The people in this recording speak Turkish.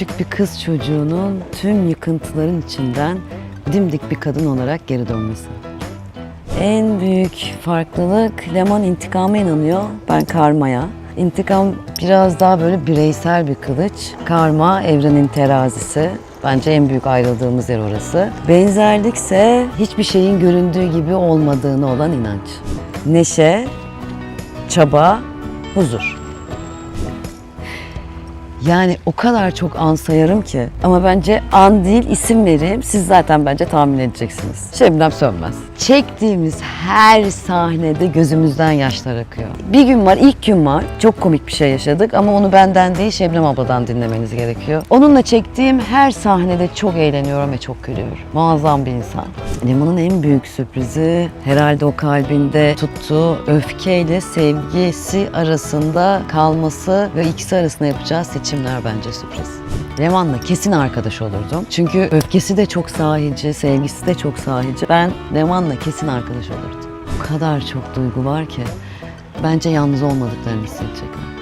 küçük bir kız çocuğunun tüm yıkıntıların içinden dimdik bir kadın olarak geri dönmesi. En büyük farklılık Leman intikama inanıyor, ben karmaya. İntikam biraz daha böyle bireysel bir kılıç. Karma evrenin terazisi. Bence en büyük ayrıldığımız yer orası. Benzerlikse hiçbir şeyin göründüğü gibi olmadığını olan inanç. Neşe, çaba, huzur. Yani o kadar çok an sayarım ki. Ama bence an değil isim vereyim. Siz zaten bence tahmin edeceksiniz. Şebnem Sönmez. Çektiğimiz her sahnede gözümüzden yaşlar akıyor. Bir gün var, ilk gün var. Çok komik bir şey yaşadık ama onu benden değil Şebnem abladan dinlemeniz gerekiyor. Onunla çektiğim her sahnede çok eğleniyorum ve çok gülüyorum. Muazzam bir insan. Leman'ın en büyük sürprizi herhalde o kalbinde tuttuğu öfkeyle sevgisi arasında kalması ve ikisi arasında yapacağı seçimler bence sürpriz. Leman'la kesin arkadaş olurdum. Çünkü öfkesi de çok sahici, sevgisi de çok sahici. Ben Leman'la kesin arkadaş olurdum. O kadar çok duygu var ki bence yalnız olmadıklarını hissedecekler.